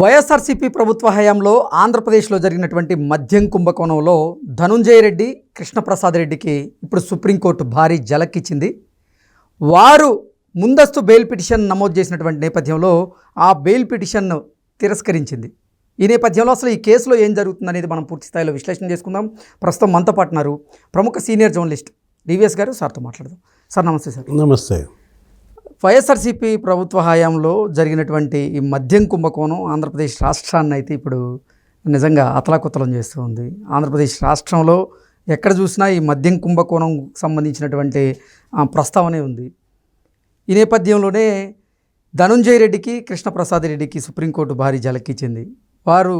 వైఎస్ఆర్సీపీ ప్రభుత్వ హయాంలో ఆంధ్రప్రదేశ్లో జరిగినటువంటి మద్యం కుంభకోణంలో ధనుంజయ రెడ్డి కృష్ణప్రసాద్ రెడ్డికి ఇప్పుడు సుప్రీంకోర్టు భారీ జలక్కిచ్చింది వారు ముందస్తు బెయిల్ పిటిషన్ నమోదు చేసినటువంటి నేపథ్యంలో ఆ బెయిల్ పిటిషన్ను తిరస్కరించింది. ఈ నేపథ్యంలో అసలు ఈ కేసులో ఏం జరుగుతుంది అనేది మనం పూర్తి స్థాయిలో విశ్లేషణ చేసుకుందాం. ప్రస్తుతం మనతో పాటున్నారు ప్రముఖ సీనియర్ జర్నలిస్ట్ డివిఎస్ గారు సార్తో మాట్లాడదాం. సార్ నమస్తే సార్. నమస్తే. వైఎస్ఆర్సీపీ ప్రభుత్వ హయాంలో జరిగినటువంటి ఈ మద్యం కుంభకోణం ఆంధ్రప్రదేశ్ రాష్ట్రాన్ని అయితే ఇప్పుడు నిజంగా అతలాకుతలం చేస్తూ ఉంది. ఆంధ్రప్రదేశ్ రాష్ట్రంలో ఎక్కడ చూసినా ఈ మద్యం కుంభకోణం సంబంధించినటువంటి ఆ, ప్రస్తావనే ఉంది. ఈ నేపథ్యంలోనే ధనుంజయ రెడ్డికి కృష్ణప్రసాద్ రెడ్డికి సుప్రీంకోర్టు భారీ జలకిచ్చింది వారు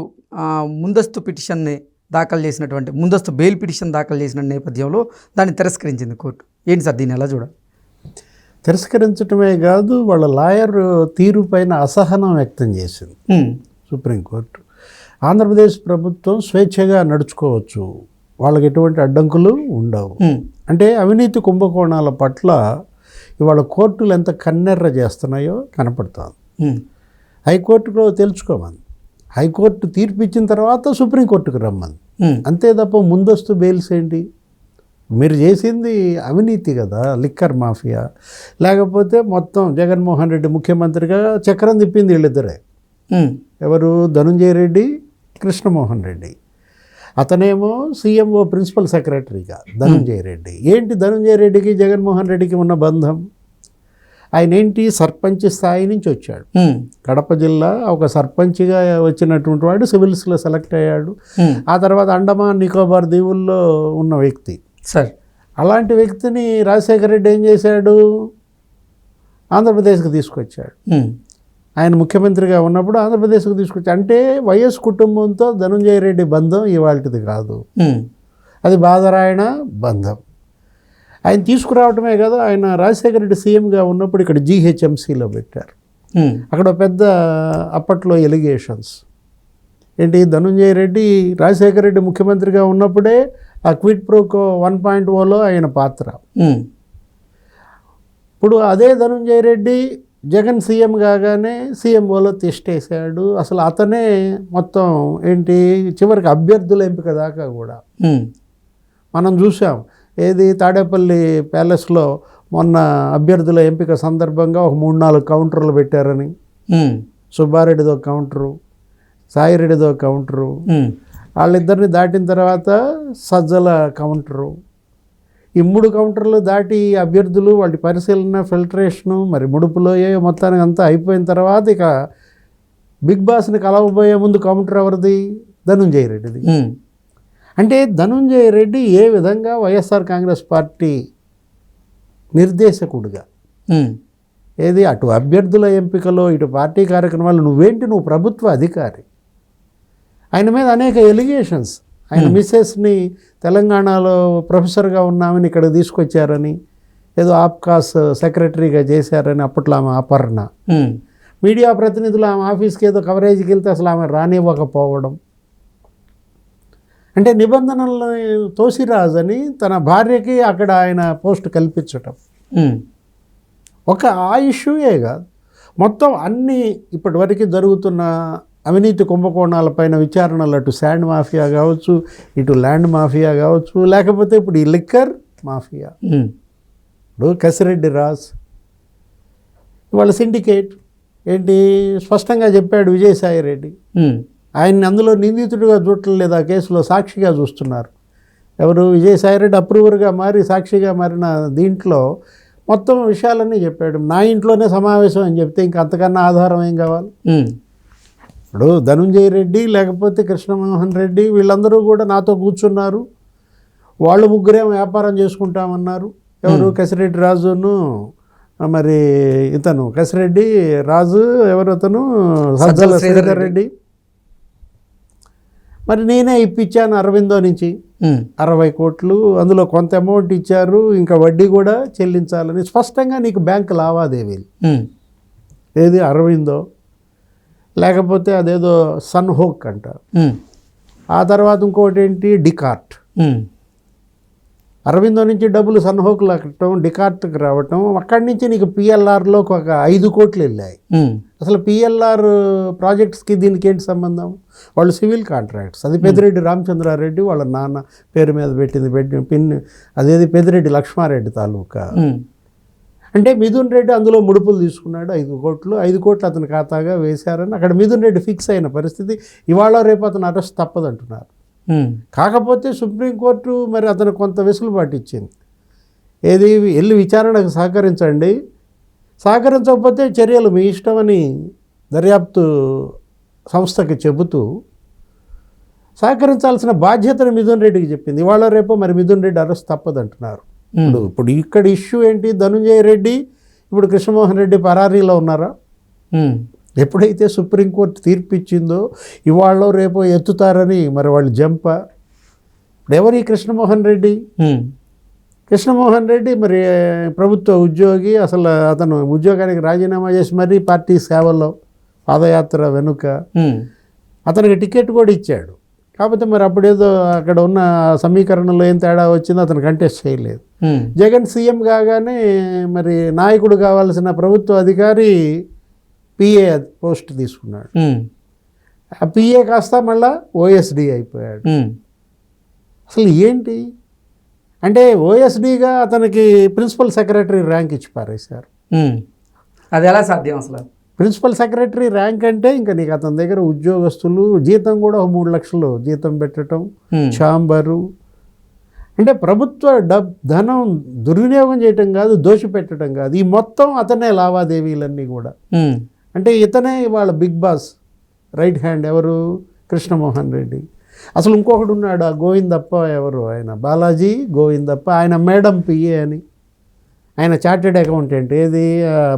ముందస్తు పిటిషన్ని దాఖలు చేసినటువంటి ముందస్తు బెయిల్ పిటిషన్ దాఖలు చేసిన నేపథ్యంలో దాన్ని తిరస్కరించింది కోర్టు. ఏంటి సార్ దీన్ని ఎలా చూడాలి? తిరస్కరించడమే కాదు వాళ్ళ లాయర్ తీరు పైన అసహనం వ్యక్తం చేసింది. సుప్రీంకోర్టు. ఆంధ్రప్రదేశ్ ప్రభుత్వం స్వేచ్ఛగా నడుచుకోవచ్చు. వాళ్ళకి ఎటువంటి అడ్డంకులు ఉండవు. అంటే అవినీతి కుంభకోణాల పట్ల ఇవాళ కోర్టులు ఎంత కన్నెర్ర చేస్తున్నాయో కనపడుతుంది హైకోర్టులో తెలుసుకోమని హైకోర్టు తీర్పు ఇచ్చిన తర్వాత సుప్రీంకోర్టుకు రమ్మని ఉమ్, అంతే తప్ప ముందస్తు బెయిల్స్ ఏంటి? మీరు చేసింది అవినీతి కదా లిక్కర్ మాఫియా. లేకపోతే మొత్తం జగన్మోహన్ రెడ్డి ముఖ్యమంత్రిగా చక్రం తిప్పింది వీళ్ళిద్దరే. ఎవరు? ధనుంజయ రెడ్డి కృష్ణమోహన్ రెడ్డి. అతనేమో సీఎంఓ ప్రిన్సిపల్ సెక్రటరీగా ధనుంజయ రెడ్డి. ఏంటి ధనుంజయ రెడ్డికి జగన్మోహన్ రెడ్డికి ఉన్న బంధం? ఆయన ఏంటి? సర్పంచ్ స్థాయి నుంచి వచ్చాడు. కడప జిల్లా ఒక సర్పంచ్గా వచ్చినటువంటి వాడు సివిల్స్లో సెలెక్ట్ అయ్యాడు. ఆ తర్వాత అండమాన్ నికోబార్ దీవుల్లో ఉన్న వ్యక్తి. సార్ అలాంటి వ్యక్తిని రాజశేఖర రెడ్డి ఏం చేశాడు? ఆంధ్రప్రదేశ్కి తీసుకొచ్చాడు. ఆయన ముఖ్యమంత్రిగా ఉన్నప్పుడు ఆంధ్రప్రదేశ్కి తీసుకొచ్చాడు. అంటే వైఎస్ కుటుంబంతో ధనుంజయ రెడ్డి బంధం ఇవాళది కాదు. అది బాధరాయణ బంధం. ఆయన తీసుకురావటమే కదా ఆయన రాజశేఖర రెడ్డి సీఎంగా ఉన్నప్పుడు ఇక్కడ జీహెచ్ఎంసీలో పెట్టారు. అక్కడ పెద్ద అప్పట్లో ఎలిగేషన్స్. ఏంటి? ధనుంజయ రెడ్డి రాజశేఖర రెడ్డి ముఖ్యమంత్రిగా ఉన్నప్పుడే ఆ quid pro quo one point Ola ఆయన పాత్ర. ఇప్పుడు అదే ధనుంజయ రెడ్డి జగన్ సీఎం కాగానే సీఎంఓలో తిష్టేశాడు. అసలు అతనే మొత్తం ఏంటి? చివరికి అభ్యర్థుల ఎంపిక దాకా కూడా. మనం చూసాం. ఏది? తాడేపల్లి ప్యాలెస్లో మొన్న అభ్యర్థుల ఎంపిక సందర్భంగా ఒక మూడు నాలుగు కౌంటర్లు పెట్టారని. సుబ్బారెడ్డిదో కౌంటరు. సాయిరెడ్డిదో కౌంటరు. వాళ్ళిద్దరిని దాటిన తర్వాత సజ్జల కౌంటరు. ఈ మూడు కౌంటర్లు దాటి అభ్యర్థులు వాటి పరిశీలన ఫిల్టరేషను మరి ముడుపులో ఏ మొత్తానికి అంతా అయిపోయిన తర్వాత ఇక బిగ్ బాస్ని కలవబోయే ముందు కౌంటర్ ఎవరిది? ధనుంజయ రెడ్డిది. అంటే ధనుంజయ రెడ్డి ఏ విధంగా వైఎస్ఆర్ కాంగ్రెస్ పార్టీ నిర్దేశకుడుగా? ఏది? అటు అభ్యర్థుల ఎంపికలో ఇటు పార్టీ కార్యక్రమాలు నువ్వేంటి? నువ్వు ప్రభుత్వ అధికారి. ఆయన మీద అనేక ఎలిగేషన్స్. ఆయన మిస్సెస్ని తెలంగాణలో ప్రొఫెసర్గా ఉన్నామని ఇక్కడ తీసుకొచ్చారని ఏదో ఆప్కాస్ సెక్రటరీగా చేశారని అప్పట్లో ఆమె అపర్ణ ఉమ్, మీడియా ప్రతినిధులు ఆమె ఆఫీస్కి ఏదో కవరేజ్కి వెళ్తే అసలు ఆమె రానివ్వకపోవడం. అంటే నిబంధనలను తోసిరాజని తన భార్యకి అక్కడ ఆయన పోస్ట్ కల్పించటం. ఉమ్, ఒక ఆ ఇష్యూయే కాదు. మొత్తం అన్ని ఇప్పటివరకు జరుగుతున్న అవినీతి కుంభకోణాలపైన విచారణలు అటు శాండ్ మాఫియా కావచ్చు ఇటు ల్యాండ్ మాఫియా కావచ్చు లేకపోతే ఇప్పుడు ఈ లిక్కర్ మాఫియా. ఇప్పుడు కసిరెడ్డి రాజ్ ఇవాళ సిండికేట్ ఏంటి స్పష్టంగా చెప్పాడు విజయసాయి రెడ్డి. ఆయన్ని అందులో నిందితుడిగా చూడలేదు ఆ కేసులో సాక్షిగా చూస్తున్నారు. ఎవరు? విజయసాయిరెడ్డి అప్రూవర్గా మారి సాక్షిగా మారిన దీంట్లో మొత్తం విషయాలన్నీ చెప్పాడు. నా ఇంట్లోనే సమావేశం అని చెప్తే ఇంక అంతకన్నా ఆధారం ఏం కావాలి? ఇప్పుడు ధనుంజయ రెడ్డి లేకపోతే కృష్ణమోహన్ రెడ్డి వీళ్ళందరూ కూడా నాతో కూర్చున్నారు. వాళ్ళు ముగ్గురేమో వ్యాపారం చేసుకుంటామన్నారు. ఎవరు కసిరెడ్డి రాజును మరి ఇతను కసిరెడ్డి రాజు ఎవరు అతను? సజ్జల శ్రీధర్ రెడ్డి. మరి నేనే ఇప్పించాను అరవిందో నుంచి. అరవై కోట్లు అందులో కొంత అమౌంట్ ఇచ్చారు. ఇంకా వడ్డీ కూడా చెల్లించాలని. స్పష్టంగా నీకు బ్యాంక్ లావాదేవీలు. ఏది? అరవిందో. లేకపోతే అదేదో సన్ హోక్ అంటారు. ఆ తర్వాత ఇంకోటి ఏంటి? డికార్ట్. అరవిందో నుంచి డబ్బులు సన్హోకులు అక్కటం డికార్ట్కి రావటం అక్కడి నుంచి నీకు పిఎల్ఆర్లోకి ఒక ఐదు కోట్లు వెళ్ళాయి. అసలు పిఎల్ఆర్ ప్రాజెక్ట్స్కి దీనికి ఏంటి సంబంధం? వాళ్ళు సివిల్ కాంట్రాక్ట్స్. అది పెద్దిరెడ్డి రామచంద్రారెడ్డి వాళ్ళ నాన్న పేరు మీద పెట్టింది పెట్టి పిన్ అదేది పెద్దిరెడ్డి లక్ష్మారెడ్డి తాలూకా. అంటే మిథున్ రెడ్డి అందులో ముడుపులు తీసుకున్నాడు. ఐదు కోట్లు ఐదు కోట్లు అతని ఖాతాగా వేశారని అక్కడ మిథున్ రెడ్డి ఫిక్స్ అయిన పరిస్థితి. ఇవాళ రేపు అతను అరెస్ట్ తప్పదంటున్నారు. కాకపోతే సుప్రీంకోర్టు మరి అతను కొంత వెసులుబాటు ఇచ్చింది. ఏది? వెళ్ళి విచారణకు సహకరించండి. సహకరించకపోతే చర్యలు మీ ఇష్టమని దర్యాప్తు సంస్థకి చెబుతూ సహకరించాల్సిన బాధ్యతను మిథున్ రెడ్డికి చెప్పింది. ఇవాళ రేపు మరి మిథున్ రెడ్డి అరెస్ట్ తప్పదంటున్నారు. ఇప్పుడు ఇప్పుడు ఇక్కడ ఇష్యూ ఏంటి? ధనుంజయ రెడ్డి ఇప్పుడు కృష్ణమోహన్ రెడ్డి పరారీలో ఉన్నారా? ఎప్పుడైతే సుప్రీంకోర్టు తీర్పు ఇచ్చిందో ఇవాళ రేపో ఎత్తుతారని మరి వాళ్ళు జంప. ఇప్పుడు ఎవరి కృష్ణమోహన్ రెడ్డి? కృష్ణమోహన్ రెడ్డి మరి ప్రభుత్వ ఉద్యోగి అసలు అతను ఉద్యోగానికి రాజీనామా చేసి మరీ పార్టీ సేవల్లో పాదయాత్ర వెనుక అతనికి టికెట్ కూడా ఇచ్చాడు. కాకపోతే మరి అప్పుడేదో అక్కడ ఉన్న సమీకరణలో ఏం తేడా వచ్చిందో అతను కంటెస్ట్ చేయలేదు. జగన్ సీఎం కాగానే మరి నాయకుడు కావాల్సిన ప్రభుత్వ అధికారి పిఏ పోస్ట్ తీసుకున్నాడు. ఆ పిఏ కాస్త మళ్ళా ఓఎస్డి అయిపోయాడు. అసలు ఏంటి? అంటే ఓఎస్డిగా అతనికి ప్రిన్సిపల్ సెక్రటరీ ర్యాంక్ ఇచ్చి పారేశారు. అది ఎలా సాధ్యం అసలు? ప్రిన్సిపల్ సెక్రటరీ ర్యాంక్ అంటే ఇంకా నీకు అతని దగ్గర ఉద్యోగస్తులు జీతం కూడా ఒక మూడు లక్షలు జీతం పెట్టడం ఛాంబరు. అంటే ప్రభుత్వ డబ్ ధనం దుర్వినియోగం చేయటం కాదు దోషిపెట్టడం కాదు. ఈ మొత్తం అతనే లావాదేవీలన్నీ కూడా. అంటే ఇతనే ఇవాళ బిగ్ బాస్ రైట్ హ్యాండ్ ఎవరు? కృష్ణమోహన్ రెడ్డి. అసలు ఇంకొకడు ఉన్నాడు? ఆ గోవిందప్ప ఎవరు ఆయన? బాలాజీ గోవిందప్ప. ఆయన మేడం పిఏ అని. ఆయన చార్టెడ్ అకౌంటెంట్. ఏది?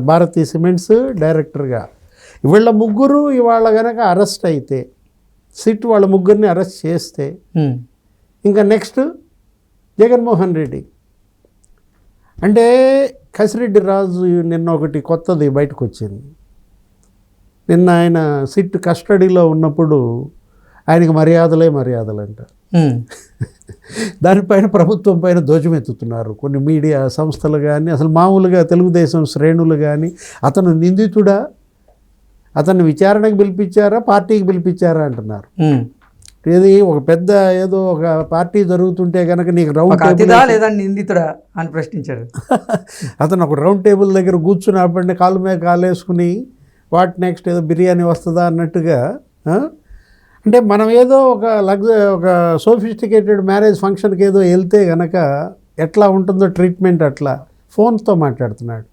భారతీ సిమెంట్స్ డైరెక్టర్గా. వీళ్ళ ముగ్గురు ఇవాళ గనక అరెస్ట్ అయితే సిట్ వాళ్ళ ముగ్గురిని అరెస్ట్ చేస్తే ఇంకా నెక్స్ట్ జగన్మోహన్ రెడ్డి. అంటే కసిరెడ్డి రాజు నిన్న ఒకటి కొత్తది బయటకు వచ్చింది నిన్న ఆయన సిట్ కస్టడీలో ఉన్నప్పుడు ఆయనకి మర్యాదలే మర్యాదలు అంట. ఉమ్, దానిపైన ప్రభుత్వం పైన దోషమెత్తుతున్నారు. కొన్ని మీడియా సంస్థలు కానీ అసలు మామూలుగా తెలుగుదేశం శ్రేణులు కానీ అతను నిందితుడా? అతన్ని విచారణకు పిలిపించారా? పార్టీకి పిలిపించారా అంటున్నారు. ఏది ఒక పెద్ద ఏదో ఒక పార్టీ జరుగుతుంటే కనుక నీకు రౌండ్ లేదా నిందితుడా అని ప్రశ్నించారు అతను ఒక రౌండ్ టేబుల్ దగ్గర కూర్చుని అప్పటిని కాలు మీద కాలు వేసుకుని వాట్ నెక్స్ట్? ఏదో బిర్యానీ వస్తుందా అన్నట్టుగా? అంటే మనం ఏదో ఒక లగ్జ ఒక సోఫిస్టికేటెడ్ మ్యారేజ్ ఫంక్షన్కి ఏదో వెళ్తే గనక ఎట్లా ఉంటుందో ట్రీట్మెంట్ అట్లా ఫోన్తో మాట్లాడుతున్నాడు.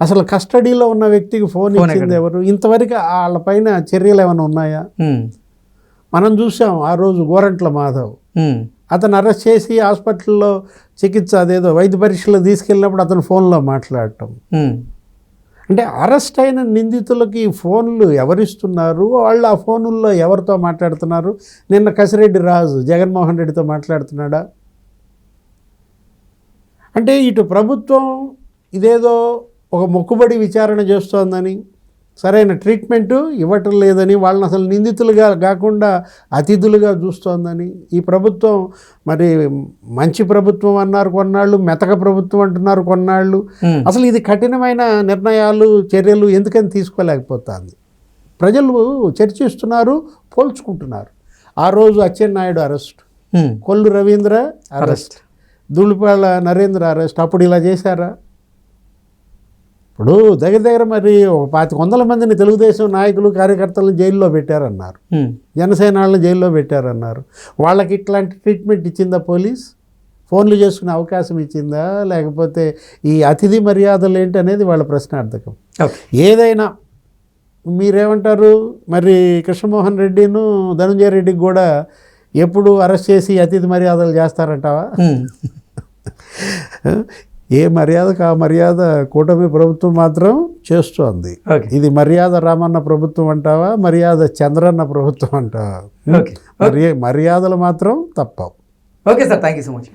అసలు కస్టడీలో ఉన్న వ్యక్తికి ఫోన్ ఇచ్చింది ఎవరు? ఇంతవరకు వాళ్ళ పైన చర్యలు ఏమైనా ఉన్నాయా? మనం చూసాం ఆ రోజు గోరంట్ల మాధవ్. అతను అరెస్ట్ చేసి హాస్పిటల్లో చికిత్స అదేదో వైద్య పరీక్షలు తీసుకెళ్ళినప్పుడు అతను ఫోన్లో మాట్లాడటం. అంటే అరెస్ట్ అయిన నిందితులకి ఫోన్లు ఎవరిస్తున్నారు? వాళ్ళు ఆ ఫోనుల్లో ఎవరితో మాట్లాడుతున్నారు? నిన్న కసిరెడ్డి రాజు జగన్మోహన్ రెడ్డితో మాట్లాడుతున్నాడా? అంటే ఇటు ప్రభుత్వం ఇదేదో ఒక మొక్కుబడి విచారణ చేస్తోందని సరైన ట్రీట్మెంట్ ఇవ్వటం లేదని వాళ్ళని అసలు నిందితులుగా కాకుండా అతిథులుగా చూస్తోందని ఈ ప్రభుత్వం మరి మంచి ప్రభుత్వం అన్నారు కొన్నాళ్ళు మెతక ప్రభుత్వం అంటున్నారు కొన్నాళ్ళు. అసలు ఇది కఠినమైన నిర్ణయాలు చర్యలు ఎందుకని తీసుకోలేకపోతుంది. ప్రజలు చర్చిస్తున్నారు పోల్చుకుంటున్నారు. ఆ రోజు Atchannaidu arrest. Kollu Ravindra arrest. Dhulipala Narendra arrest. అప్పుడు ఇలా చేశారా? ఇప్పుడు దగ్గర దగ్గర మరి ఒక పాతి వందల మందిని తెలుగుదేశం నాయకులు కార్యకర్తలను జైల్లో పెట్టారన్నారు. జనసేన వాళ్ళని జైల్లో పెట్టారన్నారు. వాళ్ళకి ఇట్లాంటి ట్రీట్మెంట్ ఇచ్చిందా పోలీస్? ఫోన్లు చేసుకునే అవకాశం ఇచ్చిందా? లేకపోతే ఈ అతిథి మర్యాదలు ఏంటి అనేది వాళ్ళ ప్రశ్నార్థకం. ఏదైనా మీరేమంటారు? మరి కృష్ణమోహన్ రెడ్డిను ధనంజయ రెడ్డికి కూడా ఎప్పుడు అరెస్ట్ చేసి అతిథి మర్యాదలు చేస్తారంటావా? ఏ మర్యాదకు ఆ మర్యాద కూటమి ప్రభుత్వం మాత్రం చేస్తోంది. ఇది మర్యాద రామన్న ప్రభుత్వం అంటావా మర్యాద చంద్రన్న ప్రభుత్వం అంటావా? మర్యాదలు మాత్రం తప్పవు. Okay sir thank you so much.